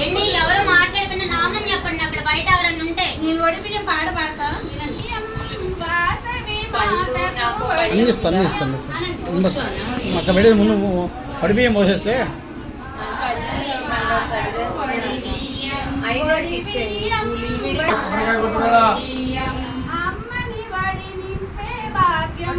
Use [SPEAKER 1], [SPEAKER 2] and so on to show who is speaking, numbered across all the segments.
[SPEAKER 1] ఏంటి ఎవరు నామని చెప్పండి అక్కడ బయట ఎవరన్నా ఉంటే.
[SPEAKER 2] నేను ఒడిపిన పాట
[SPEAKER 3] ముందు
[SPEAKER 2] పడిపోయి మోసేస్తే. భాగ్యం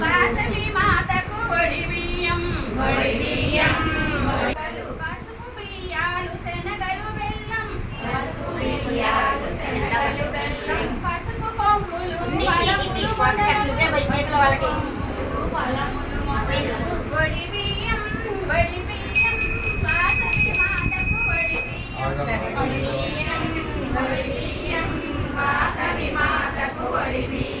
[SPEAKER 2] వాసలి మాతకు ఒడి బియ్యం ఒడి బియ్యం పసుపు బియ్యాలు శనగలు బెల్లం. పసుపు బియ్యాలు శనగలు బెల్లం. పసుపు కొమ్ములు
[SPEAKER 1] నీకి పాస్కాస్ నువ్వే వచ్చిన వాళ్ళకి
[SPEAKER 2] ఒడి బియ్యం ఒడి బియ్యం వాసలి మాతకు ఒడి బియ్యం ఒడి బియ్యం వాసలి మాతకు ఒడి బియ్యం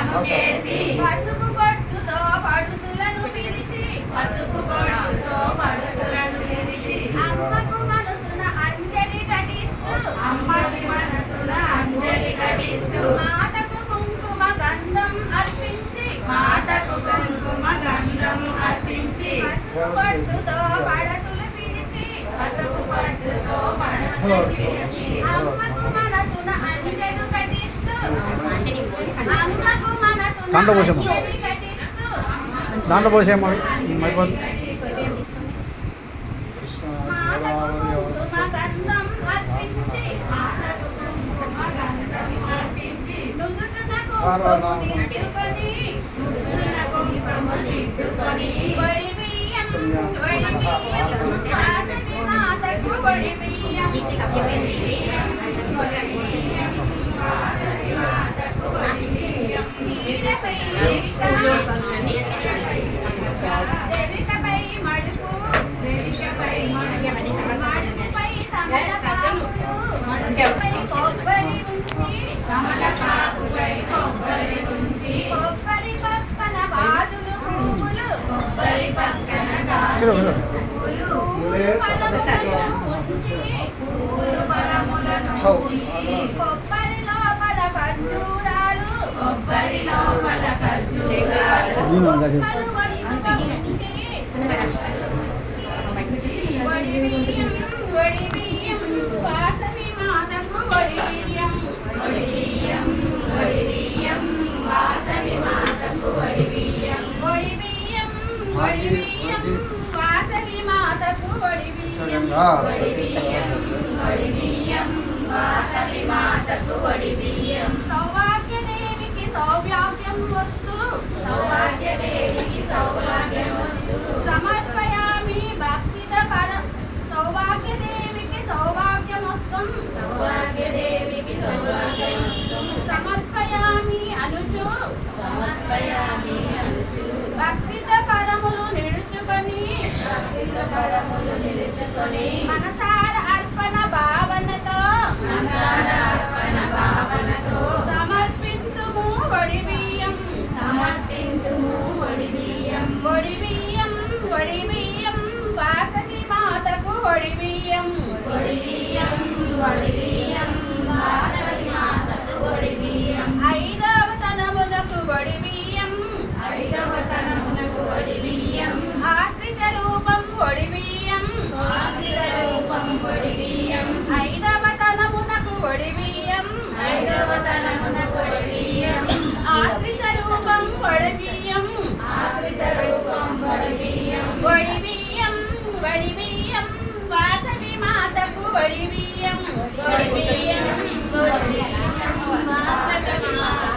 [SPEAKER 2] నన్ను చేసి పసుపు పట్టుతో పడుతులను పిలిచి. పసుపు పట్టుతో పడుతులను పిలిచి. అమ్మకు మనసున అంజలి ఘటిస్తూ అమ్మకి మనసున అంజలి ఘటిస్తూ మాతకు కుంకుమ గంధం అర్పించి. మాతకు కుంకుమ గంధం అర్పించి. పసుపు పట్టుతో పడతులు పిలిచి. పసుపు పట్టుతో పడతులు పిలిచి. అమ్మ
[SPEAKER 3] దాంట్లో
[SPEAKER 2] పోసాము
[SPEAKER 3] దాంట్లో పోసాము అయిపోతుంది
[SPEAKER 2] Thank you. What do you mean? సౌభాగ్యదేవికి సౌభాగ్యం వస్తుంది con. బియ్యం వడి మాతకు వాసవి మాతకు వడి బియ్యం అమ్మ